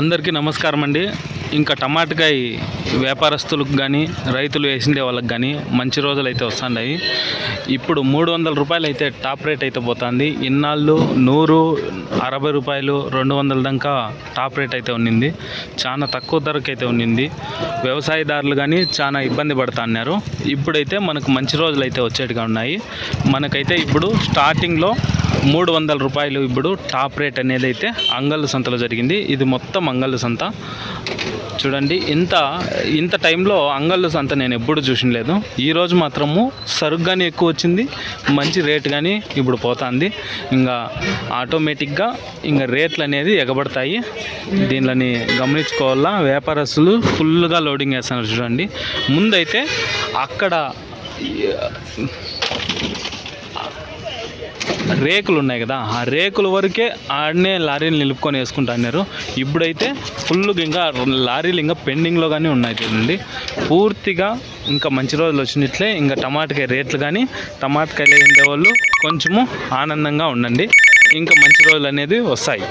అందరికీ నమస్కారం అండి. ఇంకా టమాటకాయ వ్యాపారస్తులకు కానీ రైతులు వేసిండే వాళ్ళకి కానీ మంచి రోజులు అయితే వస్తున్నాయి ఇప్పుడు మూడు వందల రూపాయలు అయితే టాప్ రేట్ అయితే పోతుంది. ఇన్నాళ్ళు నూరు అరవై రూపాయలు రెండు వందల దాకా టాప్ రేట్ అయితే ఉన్నింది. చాలా తక్కువ ధరకు అయితే ఉన్నింది. వ్యవసాయదారులు కానీ చాలా ఇబ్బంది పడుతున్నారు. ఇప్పుడైతే మనకు మంచి రోజులు అయితే వచ్చేట్టుగా ఉన్నాయి. మనకైతే ఇప్పుడు స్టార్టింగ్లో మూడు వందల రూపాయలు ఇప్పుడు టాప్ రేట్ అనేది అయితే అంగళ్ళు సంతలో జరిగింది. ఇది మొత్తం అంగళ్ళు సంత. చూడండి ఇంత ఇంత టైంలో అంగళ్ళు సంత నేను ఎప్పుడు చూసినలేదు ఈరోజు మాత్రము సరుగ్గానే ఎక్కువ వచ్చింది. మంచి రేట్ కానీ ఇప్పుడు పోతుంది. ఇంకా ఆటోమేటిక్గా ఇంకా రేట్లు అనేది ఎగబడతాయి. దీనిని గమనించుకోవాలా? వ్యాపారస్తులు ఫుల్గా లోడింగ్ వేస్తున్నారు చూడండి. ముందైతే అక్కడ రేకులు ఉన్నాయి కదా ఆ రేకుల వరకే ఆడనే లారీలు నిలుపుకొని వేసుకుంటున్నారు ఇప్పుడైతే ఫుల్గా ఇంకా లారీలు ఇంకా పెండింగ్లో కానీ ఉన్నాయి చూడండి. పూర్తిగా ఇంకా మంచి రోజులు వచ్చినట్లే ఇంకా టమాటకాయ రేట్లు కానీ టమాటకాయలు ఉండే వాళ్ళు కొంచెము ఆనందంగా ఉండండి. ఇంకా మంచి రోజులు అనేది వస్తాయి.